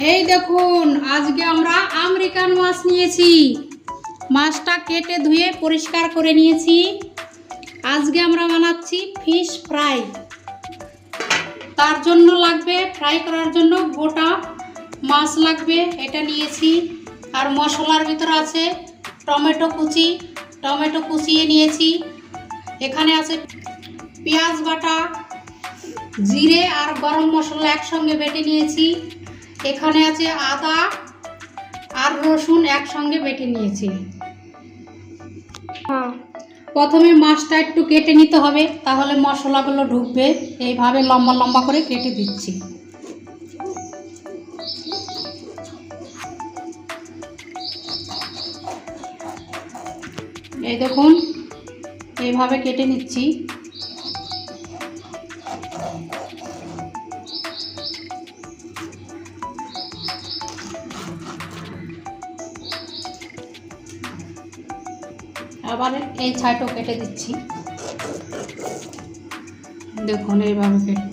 এই দেখুন, আজকে আমরা আমেরিকান মাছ নিয়েছি। মাছটা কেটে ধুয়ে পরিষ্কার করে নিয়েছি। আজকে আমরা বানাচ্ছি ফিশ ফ্রাই তার জন্য লাগবে ফ্রাই করার জন্য গোটা মাছ লাগবে, এটা নিয়েছি। আর মশলার ভিতর আছে টমেটো কুচি। টমেটো কুচিয়ে নিয়েছি। এখানে আছে পেঁয়াজ বাটা, জিরে আর গরম মশলা একসঙ্গে বেটে নিয়েছি। এখানে আছে আদা আর রসুন একসঙ্গে বেটে নিয়েছি। প্রথমে মাছটা একটু কেটে নিতে হবে তাহলে মশলাগুলো ঢুকবে। এইভাবে লম্বা লম্বা করে কেটে দিচ্ছি। এই দেখুন এইভাবে কেটে নিচ্ছি। আবার এই ছাইটাও কেটে দিচ্ছি। দেখুন এইভাবে কেটে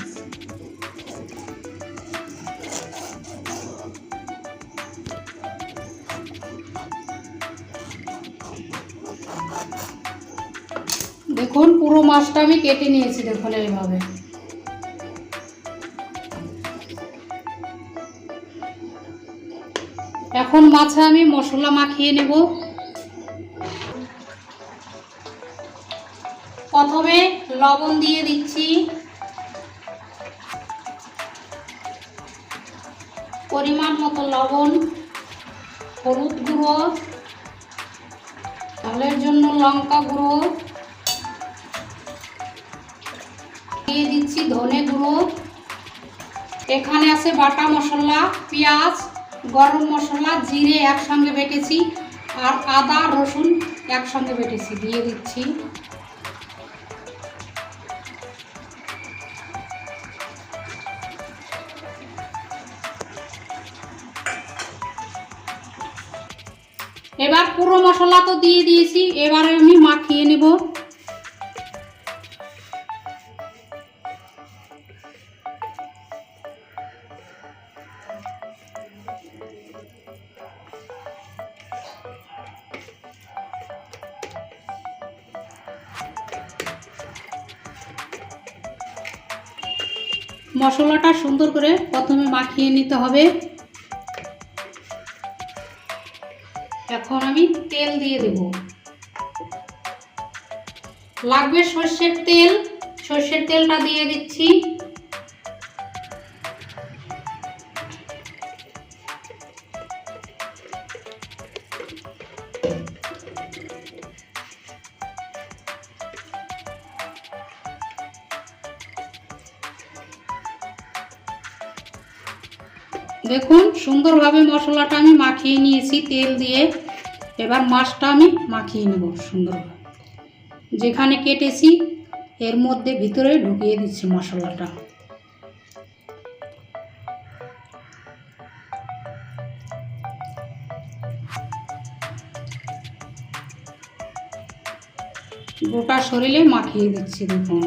দেখুন, পুরো মাছটা আমি কেটে নিয়েছি, দেখুন এইভাবে। এখন মাছে আমি মশলা মাখিয়ে নেব। প্রথমে লবণ দিয়ে দিচ্ছি। পরিমাণ মতো লবণ, হলুদ গুঁড়ো, চালের জন্য লঙ্কা গুঁড়ো। দিয়ে দিচ্ছি ধনে গুঁড়ো। এখানে আছে বাটা মশলা, পেঁয়াজ, গরম মশলা, জিরে একসঙ্গে বেটেছি আর আদা, রসুন একসঙ্গে বেটেছি, দিয়ে দিচ্ছি। এবার পুরো মশলা তো দিয়ে দিয়েছি, এবারে আমি মাখিয়ে নেব। মশলাটা সুন্দর করে প্রথমে মাখিয়ে নিতে হবে। আমি তেল দিয়ে দেব। লাগবে সর্ষের তেল। সর্ষের তেলটা দিয়ে দিচ্ছি। দেখুন, সুন্দরভাবে মশলাটা আমি মাখিয়ে নিয়েছি তেল দিয়ে। এবার মাছটা আমি মাখিয়ে নেব সুন্দরভাবে। যেখানে কেটেছি, এর মধ্যে ভিতরে ঢুকিয়ে দিচ্ছি মশলাটা। গোটা শরীরে মাখিয়ে দিচ্ছি দেখুন।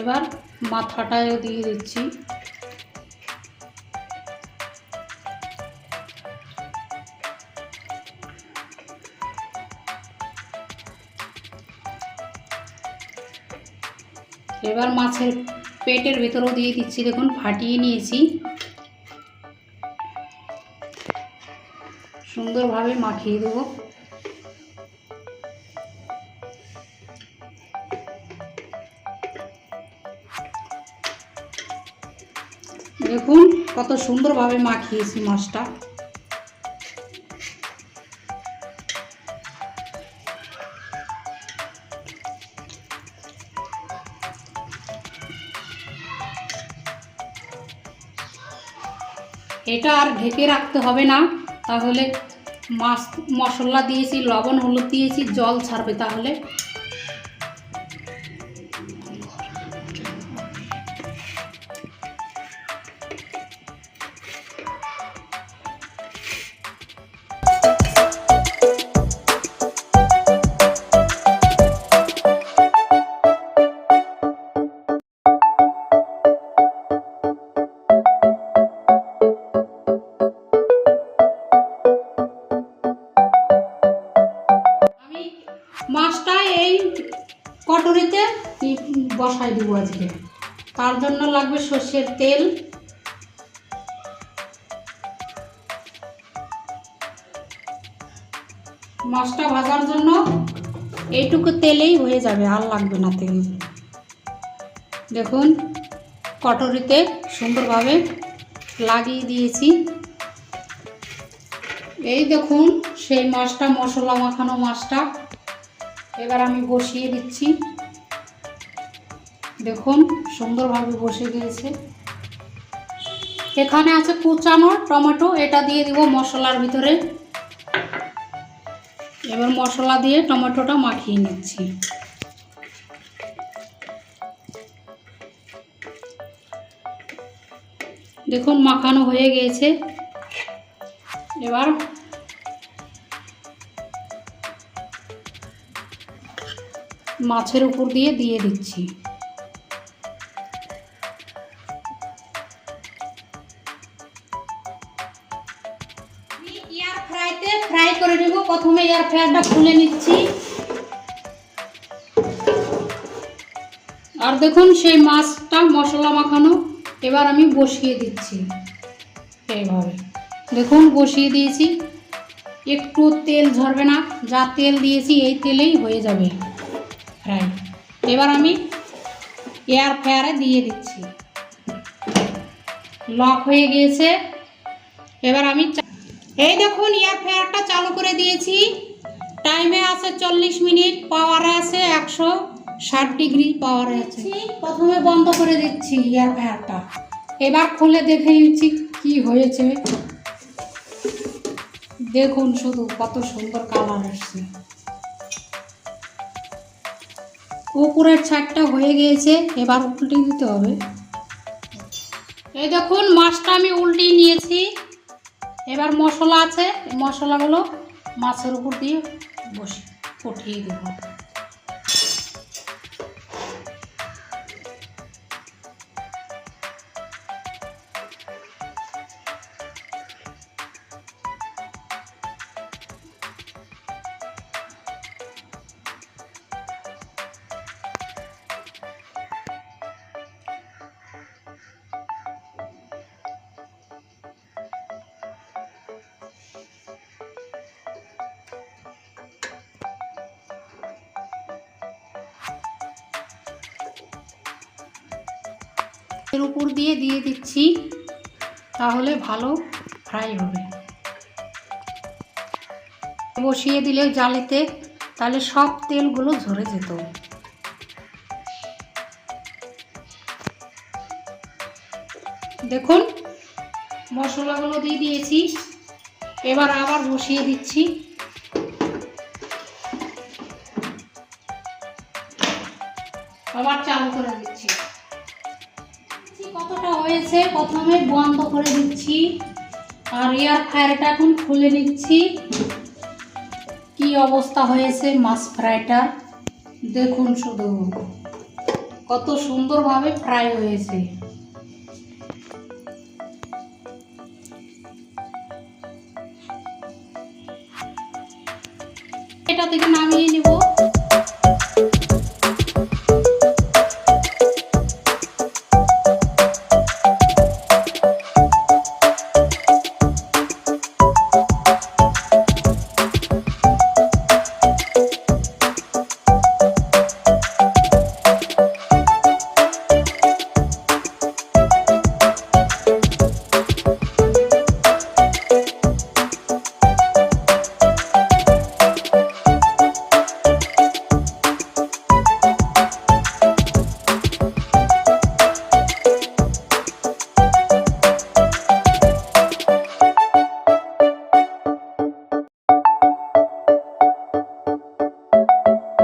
এবার মাথাটাও দিয়ে দিচ্ছি। এবার মাছের পেটের ভেতরেও দিয়ে দিচ্ছি, দেখুন, ফাটিয়ে নিয়েছি। সুন্দরভাবে মাখিয়ে দেবো। দেখুন কত সুন্দরভাবে মাখিয়েছি মাছটা। এটা আর ঢেকে রাখতে হবে না, তাহলে মাছ মশলা দিয়েছি, লবণ, হলুদ দিয়েছি, জল ছাড়বে তাহলে। কটরিতে বসাই দিব আজকে। তার জন্য লাগবে সর্ষের তেল। মাছটা ভাজার জন্য এইটুকু তেলেই হয়ে যাবে, আর লাগবে না তেল। দেখুন কটরিতে সুন্দরভাবে লাগিয়ে দিয়েছি। এই দেখুন, সেই মাছটা, মশলা মাখানো মাছটা। এবার আমি বসিয়ে দিচ্ছি। দেখুন, সুন্দরভাবে বসে গিয়েছে এখানে আছে কুচানো টমেটো, এটা দিয়ে দিব মশলার ভিতরে। এবার মশলা দিয়ে টমেটোটা মাখিয়ে নিচ্ছি। দেখুন, মাখানো হয়ে গিয়েছে এবার মাছের উপর দিয়ে দিয়ে দিচ্ছি। এয়ার ফ্রাইটা খুলে নিচ্ছি। আর দেখুন সেই মাছটা, মশলা মাখানো, এবার আমি বসিয়ে দিচ্ছি এইভাবে। দেখুন, বসিয়ে দিয়েছি। একটু তেল ঝরবে না, যা তেল দিয়েছি এই তেলেই হয়ে যাবে ফ্রাই। এবার আমি এয়ার ফ্রায়ারে দিয়ে দিচ্ছি। লক হয়ে গিয়েছে। এবার আমি এই দেখুন এয়ার ফ্রায়ারটা চালু করে দিয়েছি। টাইমে আছে চল্লিশ মিনিট পাওয়ারে আছে একশো ষাট ডিগ্রি পাওয়ারে আছে। প্রথমে বন্ধ করে দিচ্ছি এয়ার ফ্রায়ারটা এবার খুলে দেখে নিচ্ছি কি হয়েছে। দেখুন শুধু কত সুন্দর কালার আসছে। উপরের ছাদটা হয়ে গিয়েছে এবার উল্টে দিতে হবে। এই দেখুন মাছটা আমি উল্টিয়ে নিয়েছি। এবার মশলা আছে মশলাগুলো মাছের উপর দিয়ে বসে উঠিয়ে দেব। এর উপর দিয়ে দিয়ে দিচ্ছি, তাহলে ভালো ফ্রাই হবে। বসিয়ে দিলে জালিতে, তাহলে সব তেলগুলো ঝরে যেত। দেখুন, মশলাগুলো দিয়ে দিয়েছি। এবার আবার বসিয়ে দিচ্ছি। আবার চালু করে দিচ্ছি। কতটা হয়েছে? প্রথমে বন্ধ করে দিচ্ছি। আর এয়ার ফ্রায়ারটা এখন খুলে নিচ্ছি। কি অবস্থা হয়েছে মাছ ফ্রাইটা? দেখুন শুধু। কত সুন্দরভাবে ফ্রাই হয়েছে। এটা থেকে নামিয়ে নিব।